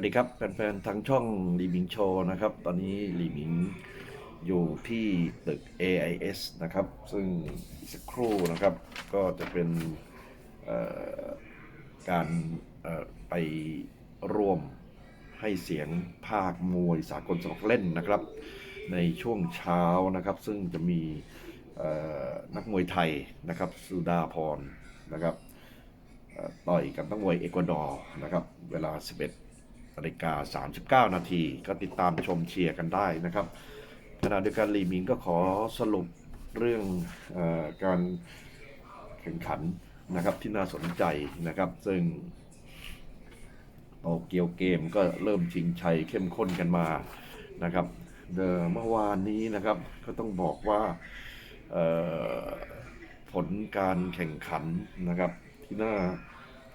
วัสดีครับแฟนๆทางช่องลีมิงโชว์นะครับ ตอนนี้ลีมิงอยู่ที่ตึก AIS นะครับ ซึ่งอีกสักครู่นะครับ ก็จะเป็นการไปร่วมให้เสียงภาคมวยสากลสมัครเล่นนะครับ ในช่วงเช้านะครับ ซึ่งจะมีนักมวยไทยนะครับสุดาพรนะครับต่อยกับนักมวยเอกวาดอร์นะครับ เวลา 11 นาฬิกา 39 นาที ก็ติดตามชมเชียร์กันได้นะครับขณะเดียวกันลีมิงก็ขอสรุปเรื่องอการแข่งขันนะครับที่น่าสนใจนะครับ ซึ่งโตเกียวเกมก็เริ่มชิงชัยเข้มข้นกันมานะครับเดอเมื่อวานนี้นะครับก็ต้องบอกว่าผลการแข่งขันนะครับที่น่า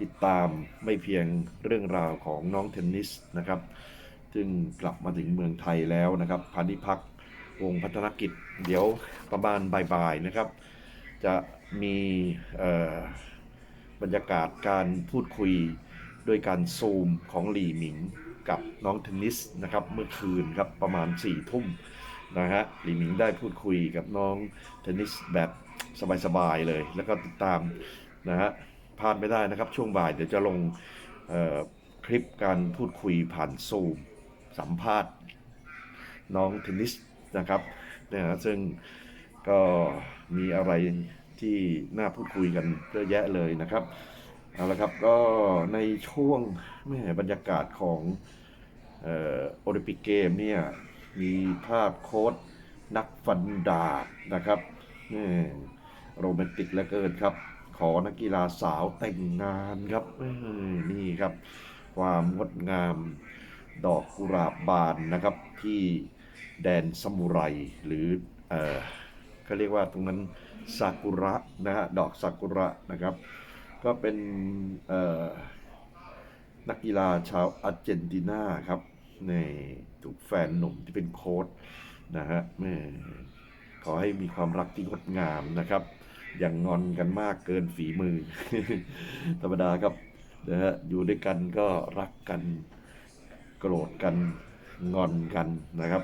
ติดตามไม่เพียงเรื่องราวของน้องเทนนิสนะครับ ซึ่งกลับมาถึงเมืองไทยแล้วนะครับพานิพักวงศ์พัฒนกิจ เดี๋ยวประมาณบ่ายๆนะครับ จะมีบรรยากาศการพูดคุยด้วยการซูมของหลี่หมิงกับน้องเทนนิสนะครับเมื่อคืนครับประมาณ4ี่ทุ่มนะฮะหลี่หมิงได้พูดคุยกับน้องเทนนิสแบบสบายๆเลย แล้วก็ติดตามนะฮะ พลาดไม่ได้นะครับ ช่วงบ่ายเดี๋ยวจะลงคลิปการพูดคุยผ่านซูม สัมภาษณ์ น้องเทนนิสนะครับนะฮะซึ่งก็มีอะไรที่น่าพูดคุยกันเยอะแยะเลยนะครับเอาละครับก็ในช่วงแม่บรรยากาศของโอลิมปิกเกมเนี่ยมีภาพโค้ดนักฟันดาบนะครับแม่โรแมนติกเหลือเกินครับ ขอนักกีฬาสาวแต่งงานครับนี่ครับ ความงดงามดอกกุหลาบบานนะครับที่แดนซามูไรหรือเออเขาเรียกว่าตรงนั้นซากุระนะฮะดอกซากุระนะครับ ก็เป็นนักกีฬาชาวอาร์เจนตินาครับในถูกแฟนหนุ่มที่เป็นโค้ชนะฮะขอให้มีความรักที่งดงามนะครับ อย่างงอนกันมากเกินฝีมือ ธรรมดาครับนะฮะอยู่ด้วยกันก็รักกันโกรธกันงอนกันนะครับ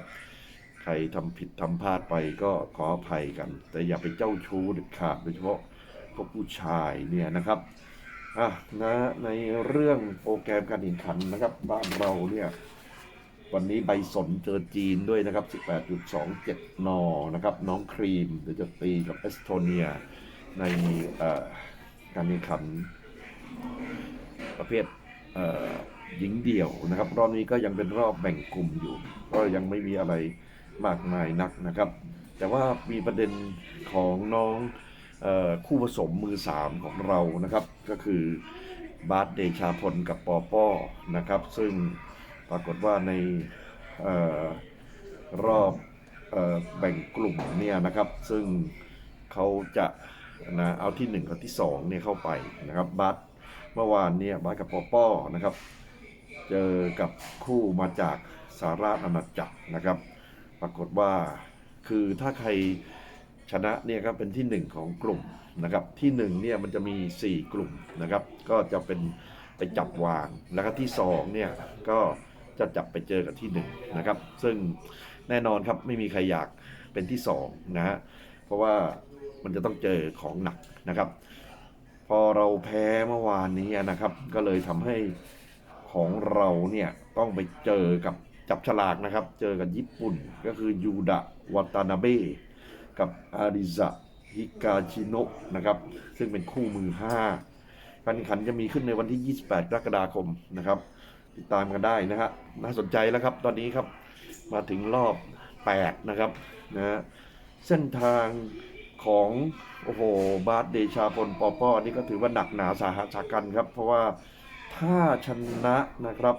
ใครทำผิดทำพลาดไปก็ขออภัยกัน แต่อย่าไปเจ้าชู้เด็ดขาดโดยเฉพาะพวกผู้ชายเนี่ยนะครับอะนะในเรื่องโปรแกรมการแข่งขันนะครับ บ้านเราเนี่ย วันนี้ใบสนเจอจีนด้วยนะครับ 18.27นนะครับ น้องครีมเดี๋ยวจะตีกับเอสโตเนีย ในการแข่งขันประเภทเหญิงเดี่ยวนะครับ รอบนี้ก็ยังเป็นรอบแบ่งกลุ่มอยู่ ก็ยังไม่มีอะไรมากมายนักนะครับ แต่ว่ามีประเด็นของน้องออคู่ผสมมือสามของเรานะครับ ก็คือบาสเดชาพลกับปอป้อนะครับ ซึ่ง ปรากฏว่าในออรอบออแบ่งกลุ่มเนี่ยนะครับ ซึ่งเขาจะนะเอาที่หนึ่งกับที่สองเนี่ยเข้าไปนะครับบาสเมื่อวานเนี่ยบาสกับปอป้อนะครับ เจอกับคู่มาจากสหราอาณาจักรนะครับ ปรากฏว่าคือถ้าใครชนะเนี่ยก็เป็นที่หนึ่งของกลุ่มนะครับ ที่หนึ่งเนี่ยมันจะมี 4 กลุ่มนะครับ ก็จะเป็นไปจับวางแล้วก็ที่สองเนี่ยก็ จะจับไปเจอกับที่หนึ่งนะครับ ซึ่งแน่นอนครับไม่มีใครอยากเป็นที่สองนะฮะเพราะว่ามันจะต้องเจอของหนักนะครับ พอเราแพ้เมื่อวานนี้นะครับ ก็เลยทำให้ของเราเนี่ยต้องไปเจอกับจับฉลากนะครับ เจอกับญี่ปุ่นก็คือยูดะวัตานาเบะกับอาริซะฮิกาชิโนะนะครับ ซึ่งเป็นคู่มือ5การแข่งขันจะมีขึ้นในวันที่ 28 กรกฎาคมนะครับ ติดตามกันได้นะฮะน่าสนใจแล้วครับ ตอนนี้ครับมาถึงรอบ 8 นะครับนะเส้นทางของ โอ้โห บาสเดชาพลปอป้อนี่ก็ถือว่าหนักหนาสาหัสกันครับ เพราะว่าถ้าชนะนะครับ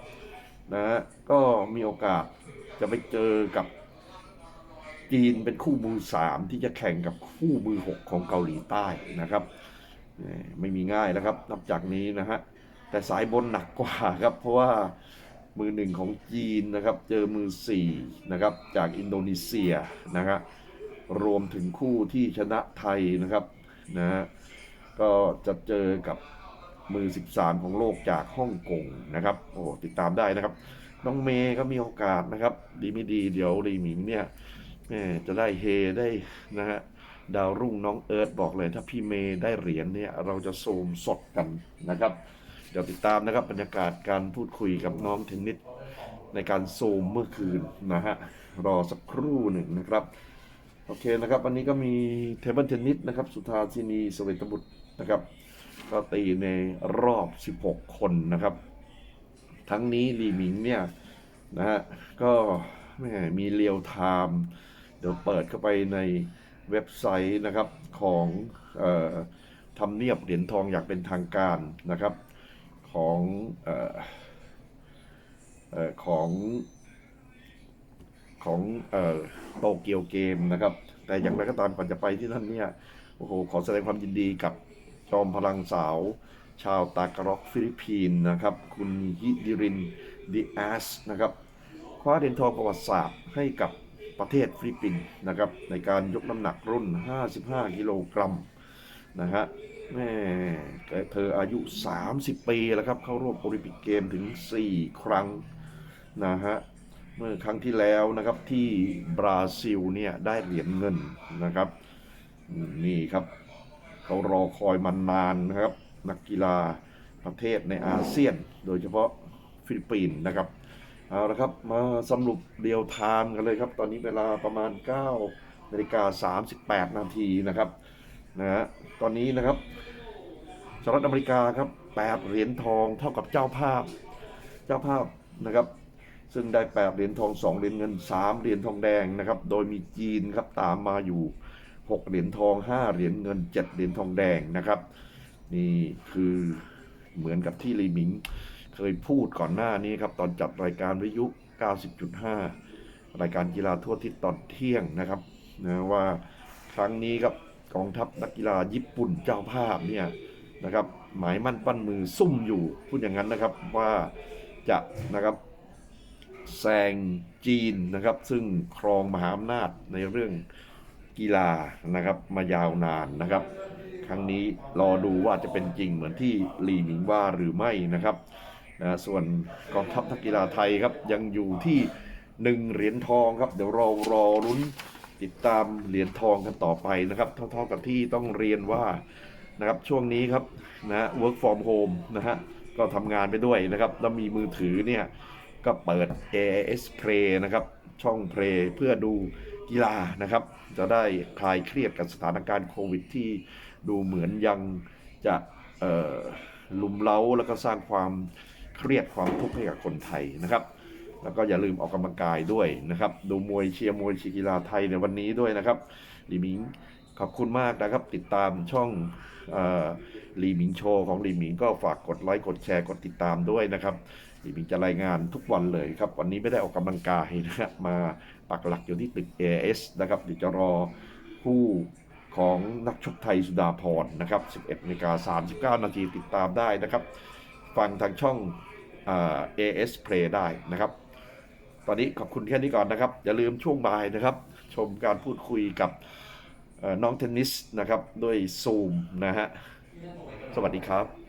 นะฮะก็มีโอกาสจะไปเจอกับจีนเป็นคู่มือสามที่จะแข่งกับคู่มือหกของเกาหลีใต้นะครับ ไม่มีง่ายแล้วครับ นับจากนี้นะฮะ แต่สายบนหนักกว่าครับ เพราะว่ามือหนึ่งของจีนนะครับ เจอมือสี่นะครับจากอินโดนีเซียนะครับรวมถึงคู่ที่ชนะไทยนะครับนะฮะก็จะเจอกับมือ 13 ของโลกจากฮ่องกงนะครับโอ้ติดตามได้นะครับ น้องเมย์ก็มีโอกาสนะครับ ดีไม่ดีเดี๋ยวลีหมิงเนี่ยจะได้เฮได้นะฮะดาวรุ่งน้องเอิร์ธบอกเลย ถ้าพี่เมย์ได้เหรียญเนี่ยเราจะซูมสดกันนะครับ เดี๋ยวติดตามนะครับบรรยากาศการพูดคุยกับน้องเทนนิสในการโซมเมื่อคืนนะฮะรอสักครู่หนึ่งนะครับโอเคนะครับ วันนี้ก็มีเทเบิลเทนนิสนะครับ สุธาชินีสเวตบุตรนะครับ ก็ตีในรอบ 16 คนนะครับ ทั้งนี้ลีหมิงเนี่ยนะฮะก็แม่มีเรียลไทม์เดี๋ยวเปิดเข้าไปในเว็บไซต์นะครับของออทำเนียบเหรียญทองอยากเป็นทางการนะครับ ของออของของโตเกียวเกมนะครับ แต่อย่างไรก็ตามก่อนจะไปที่นั่นเนี่ยโอ้โหขอแสดงความยินดีกับจอมพลังสาว ชาวตากร็อกฟิลิปปินส์นะครับ คุณฮิดิรินดิอาสนะครับคว้าเหรียญทองประวัติศาสตร์ให้กับประเทศฟิลิปปินส์นะครับในการยกน้ำหนักรุ่น 55 กิโลกรัมนะฮะ แม่เธออายุ 30 ปีแล้วครับ เข้าร่วมโอลิมปิกเกมถึง 4 ครั้งนะฮะเมื่อครั้งที่แล้วนะครับที่บราซิลเนี่ยได้เหรียญเงินนะครับ นี่ครับเขารอคอยมานานนะครับ นักกีฬาประเทศในอาเซียน โดยเฉพาะฟิลิปปินส์นะครับเอาละครับมาสรุปเรียวไทม์กันเลยครับ ตอนนี้เวลาประมาณ9นาฬิกา38 นาทีนะครับ นะฮะตอนนี้นะครับสหรัฐอเมริกาครับ8เหรียญทองเท่ากับเจ้าภาพ เจ้าภาพนะครับ ซึ่งได้8เหรียญทอง2เหรียญเงิน3เหรียญทองแดงนะครับ โดยมีจีนครับตามมาอยู่6เหรียญทอง5เหรียญเงิน7เหรียญทองแดงนะครับ นี่คือเหมือนกับที่ลีหมิงเคยพูดก่อนหน้านี้ครับ ตอนจัดรายการวิทยุ 90.5 รายการกีฬาทั่วทิศตอนเที่ยงนะครับนะว่าครั้งนี้ครับ กองทัพนักกีฬาญี่ปุ่นเจ้าภาพเนี่ยนะครับหมายมั่นปั้นมือซุ่มอยู่พูดอย่างนั้นนะครับว่าจะนะครับแซงจีนนะครับ ซึ่งครองมหาอำนาจในเรื่องกีฬานะครับมายาวนานนะครับ ครั้งนี้รอดูว่าจะเป็นจริงเหมือนที่ลีหมิงว่าหรือไม่นะครับนะส่วนกองทัพนักกีฬาไทยครับยังอยู่ที่หนึ่งเหรียญทองครับ เดี๋ยวเรารอรุ้น ติดตามเหรียญทองกันต่อไปนะครับ เท่าๆกับที่ต้องเรียนว่านะครับช่วงนี้ครับนะ work from home นะฮะก็ทำงานไปด้วยนะครับ แล้วมีมือถือเนี่ย ก็เปิด AIS Play นะครับ ช่อง Play เพื่อดูกีฬานะครับ จะได้คลายเครียดกับสถานการณ์โควิดที่ดูเหมือนยังจะเอ่อลุมเล้าแล้วก็สร้างความเครียดความทุกข์ให้กับคนไทยนะครับ แล้วก็อย่าลืมออกกำลังกายด้วยนะครับ ดูมวยเชียร์มวยชีกีฬาไทยในวันนี้ด้วยนะครับลีหมิงขอบคุณมากนะครับ ติดตามช่องลีหมิงโชว์ของลีหมิงก็ฝากกดไลค์กดแชร์กดติดตามด้วยนะครับลีหมิงจะรายงานทุกวันเลยครับ วันนี้ไม่ได้ออกกำลังกายนะครับมาปักหลักอยู่ที่ตึก AS นะครับเดี๋ยวจะรอคู่ของนักชกไทยสุดาพรนะครับ 11นาฬิกา39 นาทีติดตามได้นะครับ ฟังทางช่องอ่า AS Play ได้นะครับ ตอนนี้ขอบคุณแค่นี้ก่อนนะครับ อย่าลืมช่วงบ่ายนะครับ ชมการพูดคุยกับน้องเทนนิสนะครับ ด้วยซูมนะฮะ สวัสดีครับ